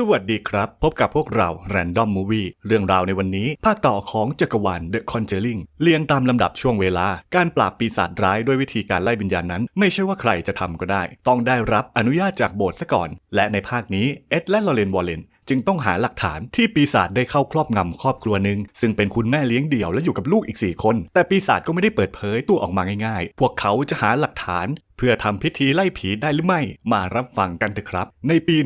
สวัสดีครับ พบกับพวกเรา Random Movie เรื่องราวในวันนี้ ภาคต่อของจักรวาล The Conjuring เรียงตามลำดับช่วงเวลา การปราบปีศาจร้ายด้วยวิธีการไล่วิญญาณนั้น ไม่ใช่ว่าใครจะทำก็ได้ ต้องได้รับอนุญาตจากโบสถ์ซะก่อน และในภาคนี้ เอ็ดและลอเรนวอลเลนจึงต้องหาหลักฐานที่ปีศาจได้เข้าครอบงำครอบครัวหนึ่งซึ่งเป็นคุณแม่เลี้ยงเดี่ยวและอยู่กับลูกอีก 4 คน แต่ปีศาจก็ไม่ได้เปิดเผยตัวออกมาง่ายๆ พวกเขาจะหาหลักฐาน เพื่อทำพิธีไล่ผีได้หรือไม่มารับฟังกันเถอะครับ ในปี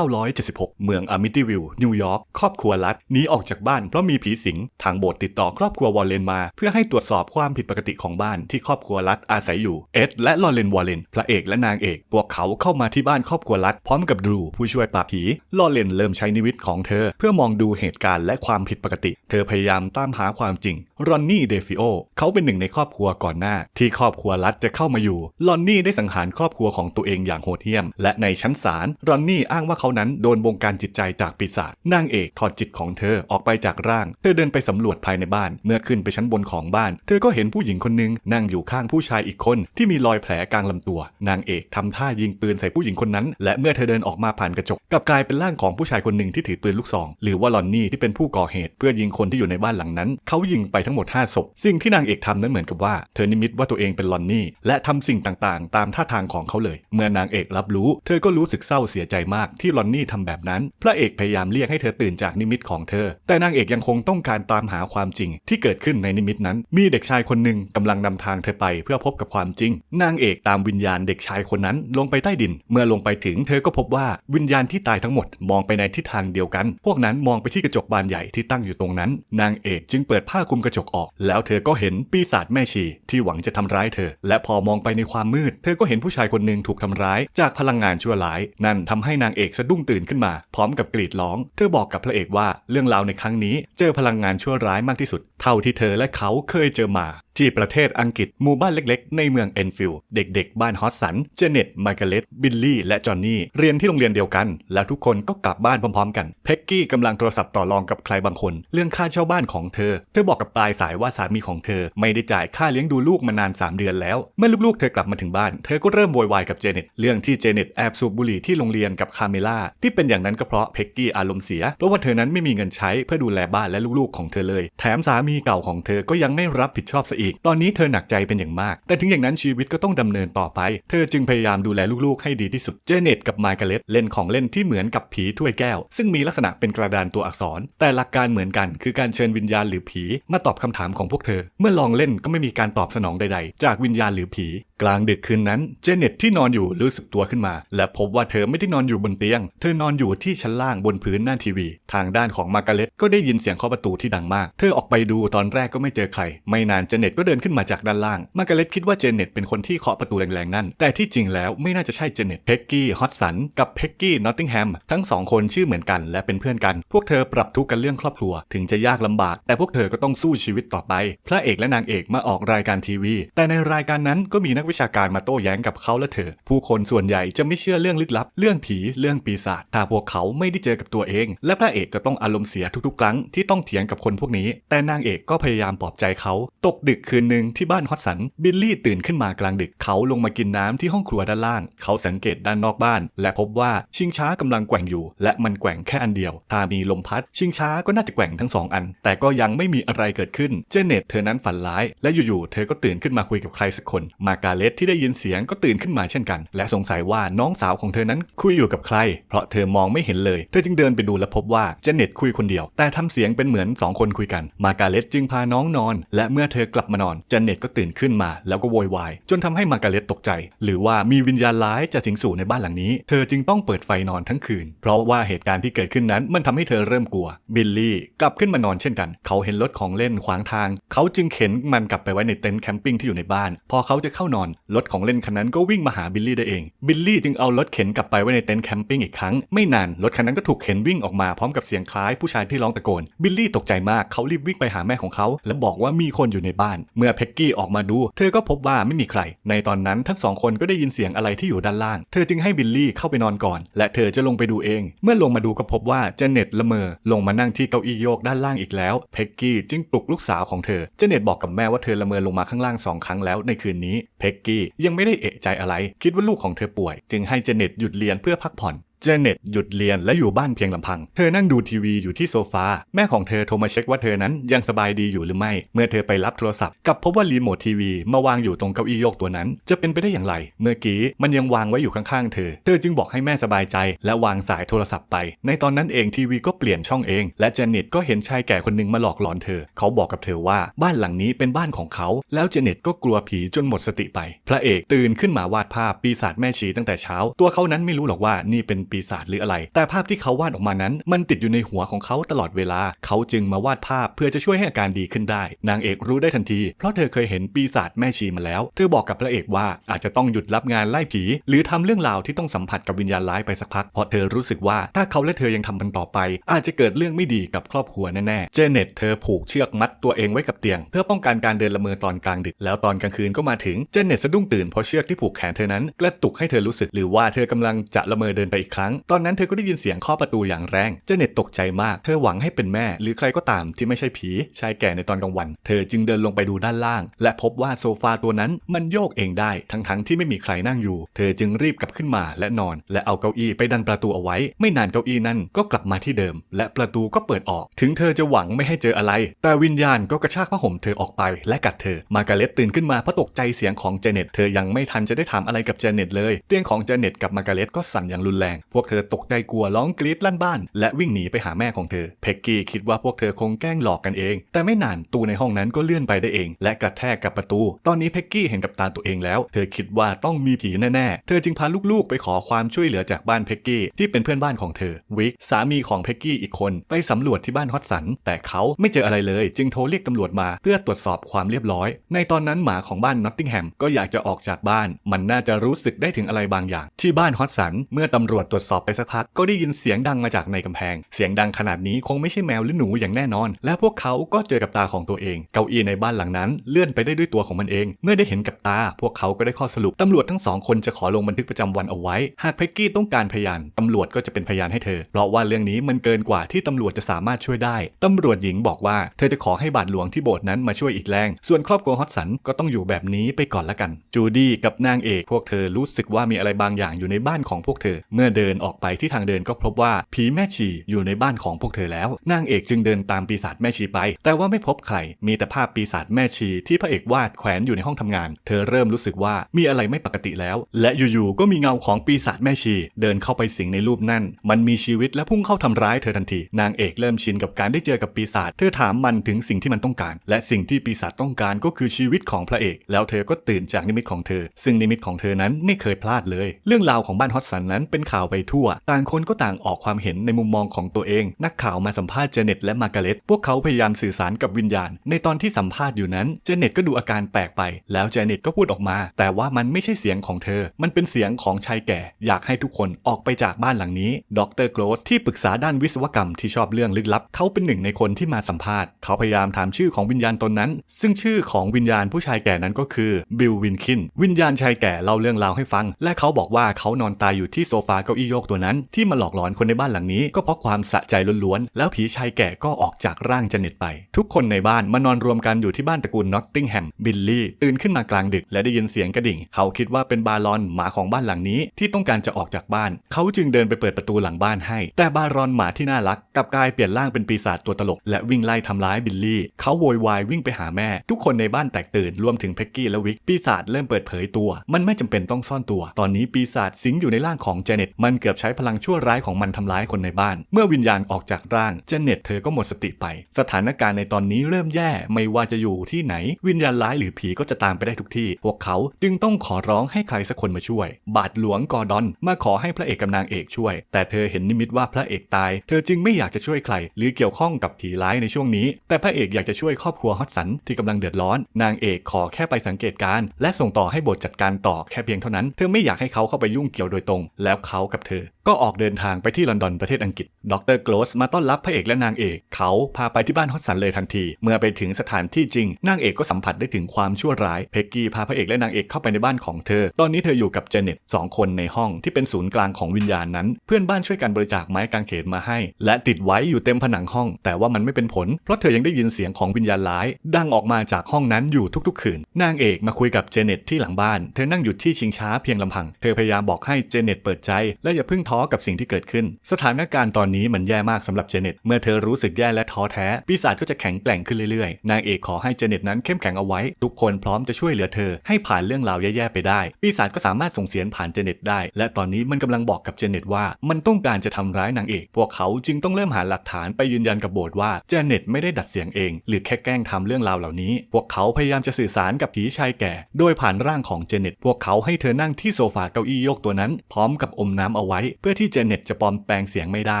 1976 เมืองอามิตี้วิลนิวยอร์กครอบครัวรัฐหนีออกจากบ้านเพราะมีผีสิง ทางโบสถ์ติดต่อครอบครัววอลเลนมา เพื่อให้ตรวจสอบความผิดปกติของบ้านที่ครอบครัวรัฐอาศัยอยู่เอ็ดและลอเรนวอลเลนพระเอกและนางเอก พวกเขาเข้ามาที่บ้านครอบครัวรัฐพร้อมกับดรูผู้ช่วยปราบผีลอเรนเริ่มใช้นิวิตของเธอ เพื่อมองดูเหตุการณ์และความผิดปกติ เธอพยายามตามหาความจริงรอนนี่เดฟิโอเขาเป็นหนึ่งในครอบครัวก่อนหน้า ที่ครอบครัวรัฐจะเข้ามาอยู่ลอนนี่ได้สังหารครอบครัวของตัวเองอย่างโหดเหี้ยม และในชั้นศาลรอนนี่อ้างว่าเขานั้นโดนบงการจิตใจจากปีศาจนางเอกถอดจิตของเธอออกไปจากร่าง เธอเดินไปสำรวจภายในบ้าน เมื่อขึ้นไปชั้นบนของบ้าน เธอก็เห็นผู้หญิงคนหนึ่งนั่งอยู่ข้างผู้ชายอีกคนที่มีรอยแผลกลางลำตัว นางเอกทำท่ายิงปืนใส่ผู้หญิงคนนั้น และเมื่อเธอเดินออกมาผ่านกระจกกลับกลายเป็นร่างของผู้ชายคนหนึ่งที่ถือปืนลูกซอง หรือว่าลอนนี่ที่เป็นผู้ก่อเหตุ เพื่อยิงคนที่อยู่ในบ้านหลังนั้น เขายิงไปทั้งหมด5ศพสิ่งที่นางเอกทำนั้นเหมือนกับว่าเธอนิมิตว่าตัวเองเป็นลอนนี่และทำสิ่งต่างๆตามท่าทางของเขาเลย เมื่อนางเอกรับรู้ เธอก็รู้สึกเศร้าเสียใจมากที่ลอนนี่ทำแบบนั้น พระเอกพยายามเรียกให้เธอตื่นจากนิมิตของเธอ แต่นางเอกยังคงต้องการตามหาความจริง ที่เกิดขึ้นในนิมิตนั้น มีเด็กชายคนหนึ่งกำลังนำทางเธอไปเพื่อพบกับความจริง นางเอกตามวิญญาณเด็กชายคนนั้นลงไปใต้ดิน เมื่อลงไปถึงเธอก็พบว่าวิญญาณที่ตายทั้งหมดมองไปในทิศทางเดียวกัน พวกนั้นมองไปที่กระจกบานใหญ่ที่ตั้งอยู่ตรงนั้น นางเอกจึงเปิดผ้าคลุมกระจกออก แล้วเธอก็เห็นปีศาจแม่ชีที่หวังจะทำร้ายเธอ และพอมองไปในความมืดเธอก็เห็นผู้ชายคนหนึ่งถูกทำร้ายจากพลังงานชั่วร้าย นั่นทำให้นางเอกสะดุ้งตื่นขึ้นมา พร้อมกับกรีดร้อง เธอบอกกับพระเอกว่าเรื่องราวในครั้งนี้ เจอพลังงานชั่วร้ายมากที่สุด เท่าที่เธอและเขาเคยเจอมาที่ประเทศอังกฤษหมู่บ้านเล็กๆ ในเมืองเอนฟิลด์เด็กๆ บ้านฮอสสัน เจเน็ตไมาร์กาเร็ตบิลลี่ และจอห์นนี่ เรียนที่โรงเรียนเดียวกัน แล้วทุกคนก็กลับบ้านพร้อมๆ กัน เพ็กกี้กำลังโทรศัพท์ต่อรองกับใครบางคน เรื่องค่าเช่าบ้านของเธอ เธอบอกกับปลายสายว่าสามีของเธอ ไม่ได้จ่ายค่าเลี้ยงดูลูกมานาน 3 เดือนแล้ว เมื่อลูกๆ เธอกลับมาถึงบ้าน เธอก็เริ่มโวยวายกับเจเน็ต เรื่องที่เจเน็ตแอบสูบบุหรี่ที่โรงเรียนกับคาเมล่า ที่เป็นอย่างนั้นก็เพราะเพ็กกี้อารมณ์เสีย เพราะว่าเธอนั้นไม่มีเงินใช้เพื่อดูแลบ้านและลูกๆของเธอเลย แถมสามีเก่าของเธอก็ยังไม่รับผิดชอบซะอีก ตอนนี้เธอหนักใจเป็นอย่างมาก แต่ถึงอย่างนั้นชีวิตก็ต้องดำเนินต่อไป เธอจึงพยายามดูแลลูกๆให้ดีที่สุด เจเน็ตกับมาร์กาเร็ตเล่นของเล่นที่เหมือนกับผีถ้วยแก้ว ซึ่งมีลักษณะเป็นกระดานตัวอักษร แต่หลักการเหมือนกัน คือการเชิญวิญญาณหรือผีมาตอบคำถามของพวกเธอ เมื่อลองเล่นก็ไม่มีการตอบสนองใดๆ จากวิญญาณหรือผี กลางดึกคืนนั้น เจเน็ตที่นอนอยู่รู้สึกตัวขึ้นมา และพบว่าเธอไม่ได้นอนอยู่บนเตียง เธอนอนอยู่ที่ชั้นล่างบนพื้นหน้าทีวี ทางด้านของมาร์กาเร็ตก็ได้ยินเสียงเคาะประตูที่ดังมาก เธอออกไปดูตอนแรกก็ไม่เจอใคร ไม่นานเจเน็ตก็เดินขึ้นมาจากด้านล่าง มาร์กาเร็ตคิดว่าเจเน็ตเป็นคนที่เคาะประตูแรงๆนั่น แต่ที่จริงแล้วไม่น่าจะใช่เจเน็ต เพ็กกี้ ฮอตสัน กับเพ็กกี้ นอตติงแฮม ทั้งสองคนชื่อเหมือนกันและเป็นเพื่อนกัน พวกเธอปรับทุกข์กันเรื่องครอบครัว ถึงจะยากลำบาก แต่พวกเธอก็ต้องสู้ชีวิตต่อไป พระเอกและนางเอกมาออกรายการทีวี แต่ในรายการนั้นก็มีนักวิชาการมาโต้แย้งกับเขาและเธอ ผู้คนส่วนใหญ่จะไม่เชื่อเรื่องลึกลับ เรื่องผี เรื่องปีศาจ ถ้าพวกเขาไม่ได้เจอกับตัวเอง และพระเอกก็ต้องอารมณ์เสียทุกๆ ครั้งที่ต้องเถียงกับคนพวกนี้ แต่นางเอกก็พยายามปลอบใจเขา ตกดึกคืนหนึ่งที่บ้านฮอตสัน บิลลี่ตื่นขึ้นมากลางดึก เขาลงมากินน้ำที่ห้องครัวด้านล่าง เขาสังเกตด้านนอกบ้าน และพบว่าชิงช้ากำลังแกว่งอยู่ และมันแกว่งแค่อันเดียว ถ้ามีลมพัด ชิงช้าก็น่าจะแกว่งทั้งสองอัน แต่ก็ยังไม่มีอะไรเกิดขึ้น เจเน็ตเธอนั้นฝันร้าย และอยู่ๆ เธอก็ตื่นขึ้นมาคุยกับใครสักคน มาการเลตที่ได้ยินเสียงก็ตื่นขึ้นมาเช่นกัน และสงสัยว่าน้องสาวของเธอนั้นคุยอยู่กับใคร เพราะเธอมองไม่เห็นเลย เธอจึงเดินไปดูและพบว่าเจเน็ตคุยคนเดียว แต่ทำเสียงเป็นเหมือนสองคนคุยกัน มาการเลตจึงพาน้องนอน และเมื่อเธอกลับมานอนเจเน็ตก็ตื่นขึ้นมา แล้วก็โวยวาย จนทำให้มาการเลตตกใจ หรือว่ามีวิญญาณร้ายจะสิงสู่ในบ้านหลังนี้ เธอจึงต้องเปิดไฟนอนทั้งคืน เพราะว่าเหตุการณ์ที่เกิดขึ้นนั้นมันทำให้เธอเริ่มกลัว บิลลี่กลับขึ้นมานอนเช่นกัน เขาเห็นรถของเล่นขวางทาง เขาจึงเข็นมันกลับไปไว้ในเต็นท์แคมปิ้งที่อยู่ในบ้าน พอเขาจะเข้านอน รถของเล่นคันนั้นก็วิ่งมาหาบิลลี่ได้เอง บิลลี่จึงเอารถเข็นกลับไปไว้ในเต็นท์แคมปิ้งอีกครั้ง ไม่นานรถคันนั้นก็ถูกเข็นวิ่งออกมาพร้อมกับเสียงคล้ายผู้ชายที่ร้องตะโกน บิลลี่ตกใจมาก เขารีบวิ่งไปหาแม่ของเขา และบอกว่ามีคนอยู่ในบ้านเมื่อเพ็กกี้ออกมาดู เธอก็พบว่าไม่มีใคร ในตอนนั้นทั้งสองคนก็ได้ยินเสียงอะไรที่อยู่ด้านล่าง เธอจึงให้บิลลี่เข้าไปนอนก่อน และเธอจะลงไปดูเอง เมื่อลงมาดูก็พบว่าเจเน็ตละเมอ ลงมานั่งที่เก้าอี้โยกด้านล่างอีกแล้ว เพ็กกี้จึงปลุกลูกสาวของเธอ เจเน็ตบอกกับแม่ว่าเธอละเมอลงมาข้างล่างสองครั้งแล้วในคืนนี้ เพ็กกี้ยังไม่ได้เอะใจอะไร คิดว่าลูกของเธอป่วย จึงให้เจเน็ตหยุดเรียนเพื่อพักผ่อน เจเน็ตหยุดเรียนและอยู่บ้านเพียงลำพัง เธอนั่งดูทีวีอยู่ที่โซฟา แม่ของเธอโทรมาเช็คว่าเธอนั้นยังสบายดีอยู่หรือไม่ เมื่อเธอไปรับโทรศัพท์กับพบว่ารีโมททีวีมาวางอยู่ตรงเก้าอี้โยกตัวนั้น จะเป็นไปได้อย่างไร เมื่อกี้มันยังวางไว้อยู่ข้างๆเธอ เธอจึงบอกให้แม่สบายใจ และวางสายโทรศัพท์ไป ในตอนนั้นเองทีวีก็เปลี่ยนช่องเอง และเจเน็ตก็เห็นชายแก่คนหนึ่งมาหลอกหลอนเธอ เขาบอกกับเธอว่าบ้านหลังนี้เป็นบ้านของเขา แล้วเจเน็ตก็กลัวผีจนหมดสติไป พระเอกตื่นขึ้นมาวาดภาพปีศาจแม่ชีตั้งแต่เช้า ตัวเขานั้นไม่รู้หรอกว่านี่เป็นปีศาจหรืออะไร แต่ภาพที่เขาวาดออกมานั้น มันติดอยู่ในหัวของเขาตลอดเวลา เขาจึงมาวาดภาพเพื่อจะช่วยให้อาการดีขึ้นได้ นางเอกรู้ได้ทันที เพราะเธอเคยเห็นปีศาจแม่ชีมาแล้ว เธอบอกกับพระเอกว่าอาจจะต้องหยุดรับงานไล่ผี หรือทำเรื่องราวที่ต้องสัมผัสกับวิญญาณร้ายไปสักพัก เพราะเธอรู้สึกว่าถ้าเขาและเธอยังทำมันต่อไป อาจจะเกิดเรื่องไม่ดีกับครอบครัวแน่ๆ เจเน็ตเธอผูกเชือกมัดตัวเองไว้กับเตียง เพื่อป้องกันการเดินละเมอตอนกลางดึก แล้วตอนกลางคืนก็มาถึง เจเน็ตสะดุ้งตื่นเพราะเชือกที่ผูกแขนเธอนั้นกระตุกให้เธอรู้สึกหรือว่าเธอกำลังจะละเมอเดินไปอีกครั้งตอนนั้นเธอก็ได้ยินเสียงเคาะประตูอย่างแรง เจเน็ตตกใจมาก เธอหวังให้เป็นแม่ หรือใครก็ตามที่ไม่ใช่ผี ชายแก่ในตอนกลางวัน เธอจึงเดินลงไปดูด้านล่าง และพบว่าโซฟาตัวนั้นมันโยกเองได้ ทั้งๆที่ไม่มีใครนั่งอยู่ เธอจึงรีบกลับขึ้นมาและนอน และเอาเก้าอี้ไปดันประตูเอาไว้ ไม่นานเก้าอี้นั้นก็กลับมาที่เดิม และประตูก็เปิดออก ถึงเธอจะหวังไม่ให้เจออะไร แต่วิญญาณก็กระชากผ้าห่มเธอออกไป และกัดเธอ มาการ์เล็ตตื่นขึ้นมาเพราะตกใจเสียงของเจเน็ต เธอยังไม่ทันจะได้ถามอะไรกับเจเน็ตเลย เตียงของเจเน็ตกับมาการ์เล็ตก็สั่นอย่างรุนแรงพวกเธอตกใจกลัวร้องกรีดลั่นบ้าน และวิ่งหนีไปหาแม่ของเธอ เพ็กกี้คิดว่าพวกเธอคงแกล้งหลอกกันเอง แต่ไม่นานตู้ในห้องนั้นก็เลื่อนไปได้เอง และกระแทกกับประตู ตอนนี้เพ็กกี้เห็นกับตาตัวเองแล้ว เธอคิดว่าต้องมีผีแน่ๆ เธอจึงพาลูกๆ ไปขอความช่วยเหลือจากบ้านเพ็กกี้ที่เป็นเพื่อนบ้านของเธอ วิกสามีของเพ็กกี้อีกคนไปสำรวจที่บ้านฮอตสัน แต่เขาไม่เจออะไรเลย จึงโทรเรียกตำรวจมาเพื่อตรวจสอบความเรียบร้อย ในตอนนั้นหมาของบ้านนอตติงแฮมก็อยากจะออกจากบ้าน มันน่าจะรู้สึกได้ถึงอะไรบางอย่าง ที่บ้านฮอตสันเมื่อตำรวจตรวจสอบไปสักพักก็ได้ยินเสียงดังมาจากในกำแพง เสียงดังขนาดนี้คงไม่ใช่แมวหรือหนูอย่างแน่นอน และพวกเขาก็เจอกับตาของตัวเอง เก้าอี้ในบ้านหลังนั้น เลื่อนไปได้ด้วยตัวของมันเอง เมื่อได้เห็นกับตา พวกเขาก็ได้ข้อสรุปตำรวจทั้งสองคนจะขอลงบันทึกประจำวันเอาไว้ หากเพ็กกี้ต้องการพยานตำรวจก็จะเป็นพยานให้เธอ เพราะว่าเรื่องนี้มันเกินกว่าที่ตำรวจจะสามารถช่วยได้ตำรวจหญิงบอกว่าเธอจะขอให้บาทหลวงที่โบสถ์นั้นมาช่วยอีกแรง ส่วนครอบครัวฮอตสันก็ต้องอยู่แบบนี้ไปก่อนละกัน จูดี้กับนางเอกพวกเธอรู้สึกว่ามีอะไรบางอย่างอยู่ในบ้านของพวกเธอ เมื่อเดินนออกไปที่ทางเดินก็พบว่าผีแม่ชีอยู่ในบ้านของพวกเธอแล้ว นางเอกจึงเดินตามปีศาจแม่ชีไป แต่ว่าไม่พบใคร มีแต่ภาพปีศาจแม่ชีที่พระเอกวาดแขวนอยู่ในห้องทำงาน เธอเริ่มรู้สึกว่ามีอะไรไม่ปกติแล้ว และอยู่ๆ ก็มีเงาของปีศาจแม่ชี เดินเข้าไปสิงในรูปนั่น มันมีชีวิตและพุ่งเข้าทำร้ายเธอทันที นางเอกเริ่มชินกับการได้เจอกับปีศาจ เธอถามมันถึงสิ่งที่มันต้องการ และสิ่งที่ปีศาจต้องการก็คือชีวิตของพระเอก แล้วเธอก็ตื่นจากนิมิตของเธอ ซึ่งนิมิตของเธอนั้นไม่เคยพลาดเลย เรื่องราวของบ้านฮอตสันนั้นเป็นข่าวไปทั่ว ต่างคนก็ต่างออกความเห็นในมุมมองของตัวเอง นักข่าวมาสัมภาษณ์เจเน็ตและมาร์กาเร็ตพวกเขาพยายามสื่อสารกับวิญญาณ ในตอนที่สัมภาษณ์อยู่นั้นเจเน็ตก็ดูอาการแปลกไป แล้วเจเน็ตก็พูดออกมา แต่ว่ามันไม่ใช่เสียงของเธอ มันเป็นเสียงของชายแก่ อยากให้ทุกคนออกไปจากบ้านหลังนี้ ดรโกลสที่ปรึกษาด้านวิศวกรรมที่ชอบเรื่องลึกลับ เขาเป็นหนึ่งในคนที่มาสัมภาษณ์ เขาพยายามถามชื่อของวิญญาณตนนั้น ซึ่งชื่อของวิญญาณผู้ชายแก่นั้นก็คือบิลวินคิน วิญญาณชายแก่เล่าเรื่องราวให้ฟัง และเขาบอกว่าเขานอนตายอยู่ที่โซฟาเก้าอี้โยกตัวนั้นที่มาหลอกหลอนคนในบ้านหลังนี้ก็เพราะความสะใจล้วนๆ แล้วผีชายแก่ก็ออกจากร่างเจเน็ตไป ทุกคนในบ้านมานอนรวมกันอยู่ที่บ้านตระกูลนอตติงแฮมบิลลี่ตื่นขึ้นมากลางดึกและได้ยินเสียงกระดิ่ง เขาคิดว่าเป็นบารอนหมาของบ้านหลังนี้ที่ต้องการจะออกจากบ้าน เขาจึงเดินไปเปิดประตูหลังบ้านให้ แต่บารอนหมาที่น่ารักกลับกลายเปลี่ยนร่างเป็นปีศาจตัวตลก และวิ่งไล่ทำร้ายบิลลี่ เขาโวยวายวิ่งไปหาแม่ ทุกคนในบ้านแตกตื่นรวมถึงเพ็กกี้และวิกปีศาจเริ่มเปิดเผยตัว มันไม่จำเป็นต้องซ่อนตัว ตอนนี้ปีศาจสิงอยู่ในร่างของเจเน็ตมันเกือบใช้พลังชั่วร้ายของมันทำร้ายคนในบ้าน เมื่อวิญญาณออกจากร่างเจเน็ตเธอก็หมดสติไป สถานการณ์ในตอนนี้เริ่มแย่ไม่ว่าจะอยู่ที่ไหน วิญญาณร้ายหรือผีก็จะตามไปได้ทุกที่ พวกเขาจึงต้องขอร้องให้ใครสักคนมาช่วย บาทหลวงกอร์ดอนมาขอให้พระเอกกับนางเอกช่วย แต่เธอเห็นนิมิตว่าพระเอกตาย เธอจึงไม่อยากจะช่วยใคร หรือเกี่ยวข้องกับผีร้ายในช่วงนี้ แต่พระเอกอยากจะช่วยครอบครัวฮอตสันที่กำลังเดือดร้อน นางเอกขอแค่ไปสังเกตการณ์และส่งต่อให้บทจัดการต่อแค่เพียงเท่านั้น เธอไม่อยากให้เขาเข้าไปยุ่งเกี่ยวโดยตรง แล้วเขากับเธอ ก็ออกเดินทางไปที่ลอนดอนประเทศอังกฤษ ดรโกลสมาต้อนรับพระเอกและนางเอก เขาพาไปที่บ้านฮอตสันเลยทันที เมื่อไปถึงสถานที่จริง นางเอกก็สัมผัสได้ถึงความชั่วร้าย เพกกี้พาพระเอกและนางเอกเข้าไปในบ้านของเธอ ตอนนี้เธออยู่กับเจเน็ตสองคนในห้องที่เป็นศูนย์กลางของวิญญาณนั้น เพื่อนบ้านช่วยกันบริจาคไม้กางเขนมาให้ และติดไว้อยู่เต็มผนังห้อง แต่ว่ามันไม่เป็นผล เพราะเธอยังได้ยินเสียงของวิญญาณร้าย ดังออกมาจากห้องนั้นอยู่ทุกๆ คืน นางเอกมาคุยกับเจเน็ตที่หลังบ้าน เธอนั่งอยู่ที่ชิงช้าเพียงลำพัง เธอพยายามบอกให้เจเน็ตเปิดใจและและอย่าเพิ่งท้อกับสิ่งที่เกิดขึ้น สถานการณ์ตอนนี้มันแย่มากสำหรับเจเน็ต เมื่อเธอรู้สึกแย่และท้อแท้ ปีศาจก็จะแข็งแกร่งขึ้นเรื่อยๆ นางเอกขอให้เจเน็ตนั้นเข้มแข็งเอาไว้ ทุกคนพร้อมจะช่วยเหลือเธอให้ผ่านเรื่องราวแย่ๆไปได้ ปีศาจก็สามารถส่งเสียงผ่านเจเน็ตได้ และตอนนี้มันกำลังบอกกับเจเน็ตว่า มันต้องการจะทำร้ายนางเอก พวกเขาจึงต้องเริ่มหาหลักฐานไปยืนยันกับโบสถ์ว่าเจเน็ตไม่ได้ดัดเสียงเอง หรือแค่แกล้งทำเรื่องราวเหล่านี้ พวกเขาพยายามจะสื่อสารกับผีชายแก่ โดยผ่านร่างของเจเน็ต พวกเขาให้เธอนั่งที่โซฟาเก้าอี้โยกตัวนั้น พร้อมกับอมน้ำเอาไว้ เพื่อที่เจเน็ตจะปลอมแปลงเสียงไม่ได้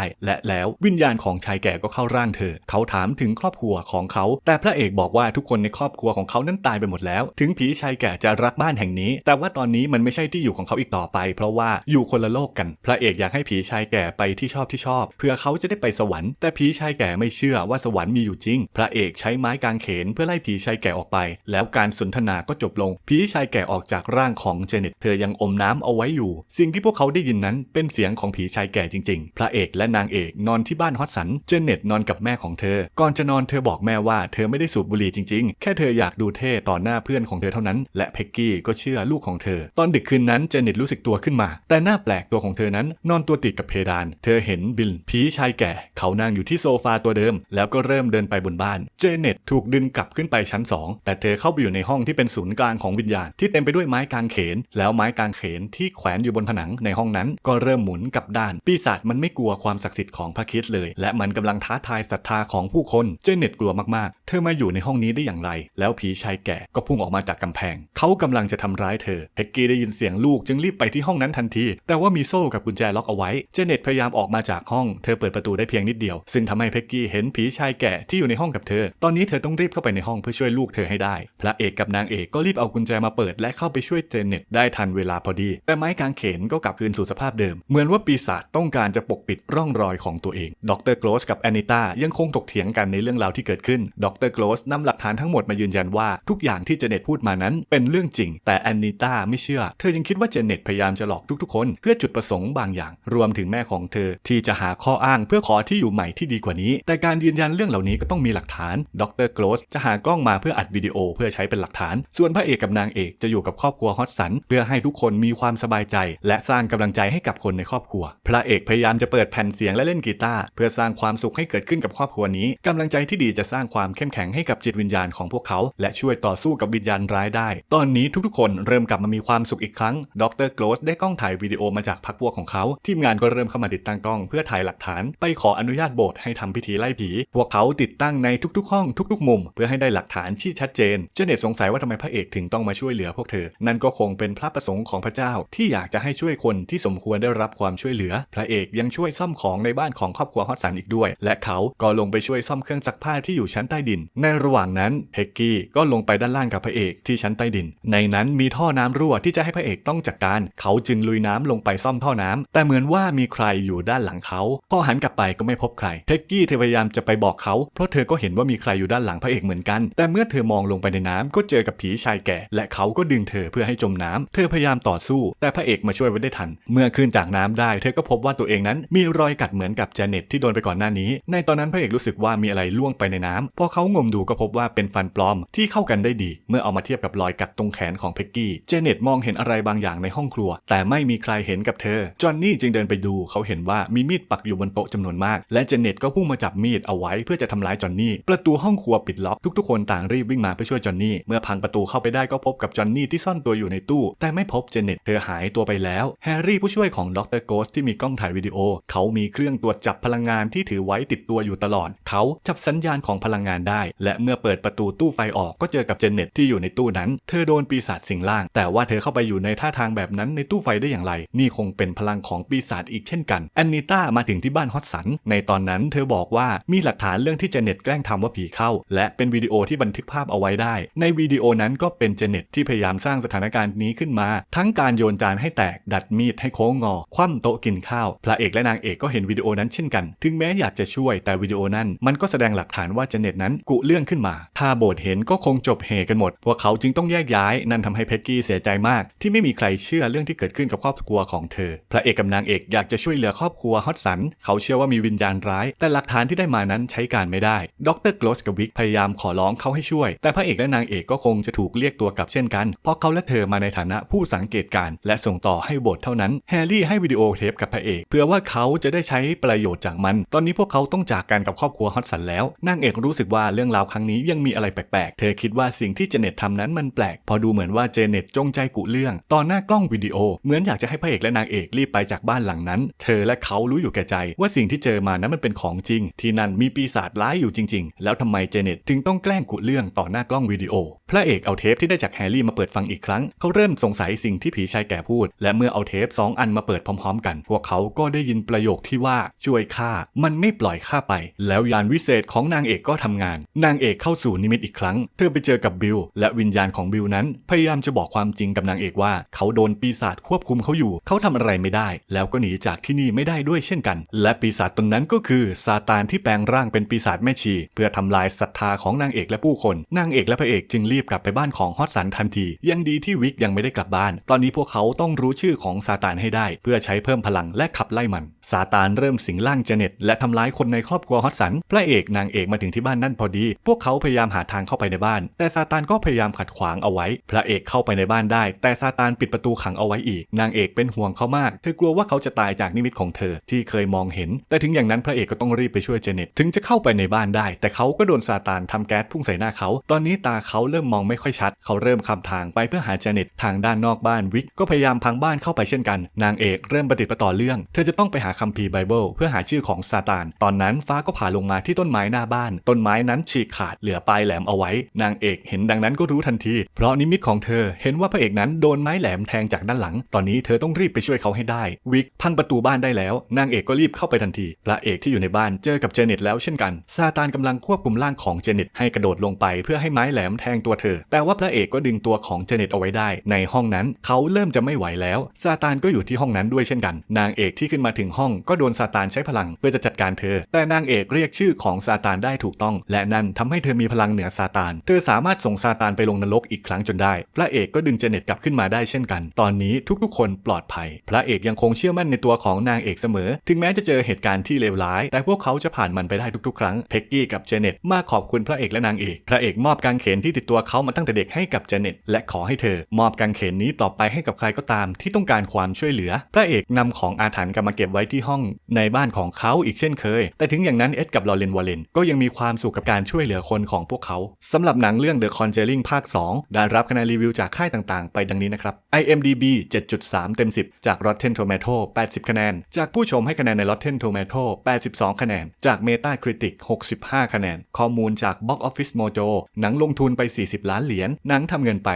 และแล้ววิญญาณของชายแก่ก็เข้าร่างเธอ เขาถามถึงครอบครัวของเขา แต่พระเอกบอกว่าทุกคนในครอบครัวของเขานั้นตายไปหมดแล้ว ถึงผีชายแก่จะรักบ้านแห่งนี้ แต่ว่าตอนนี้มันไม่ใช่ที่อยู่ของเขาอีกต่อไป เพราะว่าอยู่คนละโลกกัน พระเอกอยากให้ผีชายแก่ไปที่ชอบที่ชอบ เพื่อเขาจะได้ไปสวรรค์ แต่ผีชายแก่ไม่เชื่อว่าสวรรค์มีอยู่จริง พระเอกใช้ไม้กางเขนเพื่อไล่ผีชายแก่ออกไป แล้วการสนทนาก็จบลงผีชายแก่ออกจากร่างของเจเน็ต เธอยังอมน้ำเอาไว้อยู่ สิ่งที่พวกเขาได้ยินนั้นเป็นเสียงของผีชายแก่จริงๆ พระเอกและนางเอกนอนที่บ้านฮอตสัน เจเน็ตนอนกับแม่ของเธอ ก่อนจะนอนเธอบอกแม่ว่าเธอไม่ได้สูบบุหรี่จริงๆ แค่เธออยากดูเท่ต่อหน้าเพื่อนของเธอเท่านั้น และเพ็กกี้ก็เชื่อลูกของเธอ ตอนดึกคืนนั้นเจเน็ตรู้สึกตัวขึ้นมา แต่หน้าแปลกตัวของเธอนั้น นอนตัวติดกับเพดาน เธอเห็นบิลผีชายแก่ เขานั่งอยู่ที่โซฟาตัวเดิม แล้วก็เริ่มเดินไปบนบ้าน เจเน็ตถูกดึงกลับขึ้นไปชั้น 2 แต่เธอเข้าไปอยู่ในห้องที่เป็นศูนย์กลางของวิญญาณที่เต็มไปด้วยไม้กางเขน แล้วไม้กางเขนที่แขวนอยู่บนผนังในห้องนั้นก็เริ่มหมุนกับด้าน ปีศาจมันไม่กลัวความศักดิ์สิทธิ์ของพระคริสต์เลย และมันกำลังท้าทายศรัทธาของผู้คน เจเน็ตกลัวมากๆ เธอมาอยู่ในห้องนี้ได้อย่างไร แล้วผีชายแก่ก็พุ่งออกมาจากกำแพง เขากำลังจะทำร้ายเธอ เพ็กกี้ได้ยินเสียงลูกจึงรีบไปที่ห้องนั้นทันที แต่ว่ามีโซ่กับกุญแจล็อกเอาไว้ เจเน็ตพยายามออกมาจากห้อง เธอเปิดประตูได้เพียงนิดเดียว ซึ่งทำให้เพ็กกี้เห็นผีชายแก่ที่อยู่ในห้องกับเธอ ตอนนี้เธอต้องรีบเข้าไปในห้องเพื่อช่วยลูกเธอให้ได้ พระเอกกับนางเอกก็รีบเอากุญแจมาเปิด และเข้าไปช่วยเจเน็ตได้ทันเวลาพอดี แต่ไม้กางเขนก็กลับคืนสู่สภาพเดิมเหมือนว่าปีศาจต้องการจะปกปิดร่องรอยของตัวเอง ดรโกลสกับแอนนิต้ายังคงถกเถียงกันในเรื่องราวที่เกิดขึ้น ดรโกลสนำหลักฐานทั้งหมดมายืนยันว่าทุกอย่างที่เจเน็ตพูดมานั้นเป็นเรื่องจริง แต่แอนนิต้าไม่เชื่อ เธอยังคิดว่าเจเน็ตพยายามจะหลอกทุกๆ คนเพื่อจุดประสงค์บางอย่าง รวมถึงแม่ของเธอที่จะหาข้ออ้างเพื่อขอที่อยู่ใหม่ที่ดีกว่านี้ แต่การยืนยันเรื่องเหล่านี้ก็ต้องมีหลักฐาน ดรโกลสจะหากล้องมาเพื่ออัดวิดีโอเพื่อใช้เป็นหลักฐาน ส่วนพระเอกกับนางเอกจะอยู่กับครอบครัวฮอตสันเพื่อให้ทุกคนมีความสบายใจ และสร้างกำลังใจให้กับคนในครอบครัว พระเอกพยายามจะเปิดแผ่นเสียงและเล่นกีตาร์เพื่อสร้างความสุขให้เกิดขึ้นกับครอบครัวนี้กำลังใจที่ดีจะสร้างความเข้มแข็งให้กับจิตวิญญาณของพวกเขา และช่วยต่อสู้กับวิญญาณร้ายได้ ตอนนี้ทุกๆ คนเริ่มกลับมามีความสุขอีกครั้ง ดรโกลสได้กล้องถ่ายวิดีโอมาจากพักพวกของเขา ทีมงานก็เริ่มเข้ามาติดตั้งกล้องเพื่อถ่ายหลักฐาน ไปขออนุญาตโบสถ์ให้ทำพิธีไล่ผี พวกเขาติดตั้งในทุกๆ ห้องทุกๆ มุม เพื่อให้ได้หลักฐานที่ชัดเจน เจเน็ตสงสัยว่าทำไมพระเอกถึงต้องมาช่วยเหลือพวกเธอ นั่นก็คงเป็นพระประสงค์ของพระเจ้าที่อยากจะให้ช่วยคนที่สมควรได้รับความช่วยเหลือ พระเอกยังช่วยซ่อมของในบ้านของครอบครัวฮอตสันอีกด้วย และเขาก็ลงไปช่วยซ่อมเครื่องซักผ้าที่อยู่ชั้นใต้ดิน ในระหว่างนั้นเฮกกี้ก็ลงไปด้านล่างกับพระเอกที่ชั้นใต้ดิน ในนั้นมีท่อน้ำรั่วที่จะให้พระเอกต้องจัดการ เขาจึงลุยน้ำลงไปซ่อมท่อน้ำแต่เหมือนว่ามีใครอยู่ด้านหลังเขาพอหันกลับไปก็ไม่พบใครเฮกกี้เธอพยายามจะไปบอกเขา เพราะเธอก็เห็นว่ามีใครอยู่ด้านหลังพระเอกเหมือนกัน แต่เมื่อเธอมองลงไปในน้ำก็เจอกับผีชายแก่ และเขาก็ดึงเธอเพื่อให้จมน้ำเธอพยายามต่อสู้ แต่พระเอกมาช่วยไว้ได้ทัน เมื่อขึ้นจากน้ำได้ เธอก็พบว่าตัวเองนั้นมีรอยกัดเหมือนกับเจเน็ตที่โดนไปก่อนหน้านี้ ในตอนนั้นพระเอกรู้สึกว่ามีอะไรล่วงไปในน้ำพอเขางมดูก็พบว่าเป็นฟันปลอมที่เข้ากันได้ดี เมื่อเอามาเทียบกับรอยกัดตรงแขนของเพ็กกี้ เจเน็ตมองเห็นอะไรบางอย่างในห้องครัว แต่ไม่มีใครเห็นกับเธอ จอห์นนี่จึงเดินไปดูเขาเห็นว่ามีมีดปักอยู่บนโต๊ะจำนวนมาก และเจเน็ตก็พุ่งมาจับมีดเอาไว้เพื่อจะทำร้ายจอห์นนี่ประตูห้องครัวปิดล็อกทุกๆคนต่างรีบวิ่งมาเพื่อช่วยจอห์นนี่เมื่อพังประตูเข้าไปได้ก็พบกับจอห์นนี่ที่ซ่อนตัวอยู่ในตู้ แต่ไม่พบเจเน็ตเธอหายตัวไปแล้วแฮร์รี่ผู้ช่วยของดรโกสที่มีกล้องถ่ายวิดีโอ เขามีเครื่องตรวจจับพลังงานที่ถือไว้ติดตัวอยู่ตลอด เขาจับสัญญาณของพลังงานได้ และเมื่อเปิดประตูตู้ไฟออกก็เจอกับเจเน็ตที่อยู่ในตู้นั้น เธอโดนปีศาจสิงร่าง แต่ว่าเธอเข้าไปอยู่ในท่าทางแบบนั้นในตู้ไฟได้อย่างไร นี่คงเป็นพลังของปีศาจอีกเช่นกันแอนนิต้ามาถึงที่บ้านฮอตสัน ในตอนนั้นเธอบอกว่ามีหลักฐานเรื่องที่เจเน็ตแกล้งทำว่าผีเข้า และเป็นวิดีโอที่บันทึกภาพเอาไว้ได้ ในวิดีโอนั้นก็เป็นเจเน็ตที่พยายามสร้างสถานการณ์นี้ขึ้นมา ทั้งการโยนจานให้แตกดัดมีดให้โค้งงอคว่ำโต๊ะกินข้าว พระเอกและนางเอกก็เห็นวิดีโอนั้นเช่นกัน ถึงแม้อยากจะช่วยแต่วิดีโอนั้น มันก็แสดงหลักฐานว่าเจเน็ตนั้นกุเรื่องขึ้นมา ถ้าโบสถ์เห็นก็คงจบเหกันหมด พวกเขาจึงต้องแยกย้าย นั่นทำให้เพกกี้เสียใจมาก ที่ไม่มีใครเชื่อเรื่องที่เกิดขึ้นกับครอบครัวของเธอ พระเอกกับนางเอกอยากจะช่วยเหลือครอบครัวฮอตสัน เขาเชื่อว่ามีวิญญาณร้าย แต่หลักฐานที่ได้มานั้นใช้การไม่ได้ ดรโกลสกับวิกพยายามขอร้องเขาให้ช่วย แต่พระเอกและนางเอกก็คงจะถูกเรียกตัวกลับเช่นกัน เพราะเขาและเธอมาในฐานะผู้สังเกตการและส่งต่อให้โบสเท่านั้น แฮร์รี่ให้วิดีโอเทปกับพระเอกเพื่อว่าเขาจะได้ใช้ประโยชน์จากมัน ตอนนี้พวกเขาต้องจากกันกับครอบครัวฮอตสันแล้วนางเอกรู้สึกว่าเรื่องราวครั้งนี้ยังมีอะไรแปลกๆ เธอคิดว่าสิ่งที่เจเน็ตทำนั้นมันแปลก พอดูเหมือนว่าเจเน็ตจงใจกุเรื่อง ตอนหน้ากล้องวิดีโอ เหมือนอยากจะให้พระเอกและนางเอกรีบไปจากบ้านหลังนั้น เธอและเขารู้อยู่แก่ใจ ว่าสิ่งที่เจอมานั้นมันเป็นของจริง ที่นั่นมีปีศาจร้ายอยู่จริง ๆ แล้วทำไมเจเน็ตถึงต้องแกล้งกุเรื่องต่อหน้ากล้องวิดีโอ พระเอกเอาเทปที่ได้จากแฮร์รี่มาเปิดฟังอีกครั้ง เขาเริ่มสงสัยสิ่งที่ผีชายแก่พูด และเมื่อเอาเทปสองอันมาเปิดพร้อมๆ กัน พวกเขาก็ได้ยินประโยคที่ว่าช่วยข้ามันไม่ปล่อยข้าไป แล้วยานวิเศษของนางเอกก็ทำงาน นางเอกเข้าสู่นิมิตอีกครั้ง เธอไปเจอกับบิลและวิญญาณของบิลนั้น พยายามจะบอกความจริงกับนางเอกว่า เขาโดนปีศาจควบคุมเขาอยู่ เขาทำอะไรไม่ได้ แล้วก็หนีจากที่นี่ไม่ได้ด้วยเช่นกัน และปีศาจตนนั้นก็คือซาตานที่แปลงร่างเป็นปีศาจแม่ชี เพื่อทำลายศรัทธาของนางเอกและผู้คน นางเอกและพระเอกจึงรีบกลับไปบ้านของฮอตสันทันที ยังดีที่วิกยังไม่ได้กลับบ้าน ตอนนี้พวกเขาต้องรู้ชื่อของซาตานให้ได้เพื่อใช้เพิ่มพลังและขับไล่มัน ซาตานเริ่มสิงร่างเจเน็ตและทำร้ายคนในครอบครัวฮอตสัน พระเอกนางเอกมาถึงที่บ้านนั่นพอดี พวกเขาพยายามหาทางเข้าไปในบ้าน แต่ซาตานก็พยายามขัดขวางเอาไว้ พระเอกเข้าไปในบ้านได้ แต่ซาตานปิดประตูขังเอาไว้อีก นางเอกเป็นห่วงเขามาก เธอกลัวว่าเขาจะตายจากนิมิตของเธอที่เคยมองเห็น แต่ถึงอย่างนั้นพระเอกก็ต้องรีบไปช่วยเจเน็ต ถึงจะเข้าไปในบ้านได้ แต่เขาก็โดนซาตานทำแก๊สพุ่งใส่หน้าเขา ตอนนี้ตาเขาเริ่มมองไม่ค่อยชัด เขาเริ่มคำทางไปเพื่อหาเจเน็ต ทางด้านนอกบ้านวิกก็พยายามพังบ้านเข้าไปเช่นกัน นางเอกเริ่มประดิษฐ์ประต่อเรื่อง เธอจะต้องไปหาคัมภีร์ไบเบิลเพื่อหาชื่อของซาตาน ตอนนั้นฟ้าก็ผ่าลงมาที่ต้นไม้หน้าบ้าน ต้นไม้นั้นฉีกขาดเหลือปลายแหลมเอาไว้ นางเอกเห็นดังนั้นก็รู้ทันที เพราะนิมิตของเธอเห็นว่าพระเอกนั้นโดนไม้แหลมแทงจากด้านหลัง ตอนนี้เธอต้องรีบไปช่วยเขาให้ได้ วิกพังประตูบ้านได้แล้ว นางเอกก็รีบเข้าไปทันที พระเอกที่อยู่ในบ้านเจอกับเจเน็ตแล้วเช่นกัน ซาตานกำลังควบคุมร่างของเจเน็ตให้กระโดดลงไปเพื่อให้ไม้แหลมแทงตัวเธอ แต่ว่าพระเอกก็ดึงตัวของเจเน็ตเอาไว้ได้ ในห้องนั้นเขาเริ่มจะไม่ไหวแล้ว ซาตานก็อยู่ที่ห้องนั้นด้วยเช่นกัน นางเอกที่ขึ้นมาถึงห้องก็โดนซาตานใช้พลังเพื่อจะจัดการเธอ แต่นางเอกเรียกชื่อของซาตานได้ถูกต้อง และนั่นทำให้เธอมีพลังเหนือซาตาน เธอสามารถส่งซาตานไปลงนรกอีกครั้งจนได้ พระเอกก็ดึงเจเน็ตกลับขึ้นมาได้เช่นกัน ตอนนี้ทุกๆ คนปลอดภัย พระเอกยังคงเชื่อมั่นในตัวของนางเอกเสมอ ถึงแม้จะเจอเหตุการณ์ที่เลวร้าย แต่พวกเขาจะผ่านมันไปได้ทุกๆ ครั้ง เพ็กกี้กับเจเน็ตมาขอบคุณพระเอกและนางเอก พระเอกมอบกางเขนที่ติดตัวเขามาตั้งแต่เด็กให้กับเจเน็ตและขอให้เธอ มอบกางเขนนี้ต่อไปให้กับใครก็ตามที่ต้องการความช่วยเหลือพระเอกนำของอาถรรพ์กลับมาเก็บไว้ที่ห้องในบ้านของเขาอีกเช่นเคย แต่ถึงอย่างนั้นเอ็ดกับลอเรนวอลเลนก็ยังมีความสุขกับการช่วยเหลือคนของพวกเขาสำหรับหนังเรื่อง The Conjuring ภาค 2 ได้รับคะแนนรีวิวจากค่ายต่างๆ ไปดังนี้นะครับ IMDB 7.3 เต็ม 10 จาก Rotten Tomato 80 คะแนน จากผู้ชมให้คะแนนใน Rotten Tomato 82 คะแนน จาก Metacritic 65 คะแนน ข้อมูลจาก Box Office Mojo หนังลงทุนไป 40 ล้านเหรียญหนังทำเงินไป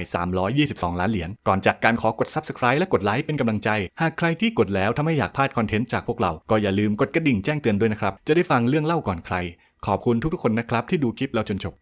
322 ล้านเหรียญก่อนจากการขอกด Subscribe และกดไลค์เป็นกำลังใจหากใครที่กดแล้วถ้าไม่อยากพลาดคอนเทนต์จากพวกเรา ก็อย่าลืมกดกระดิ่งแจ้งเตือนด้วยนะครับ จะได้ฟังเรื่องเล่าก่อนใคร ขอบคุณทุกๆคนนะครับที่ดูคลิปเราจนจบ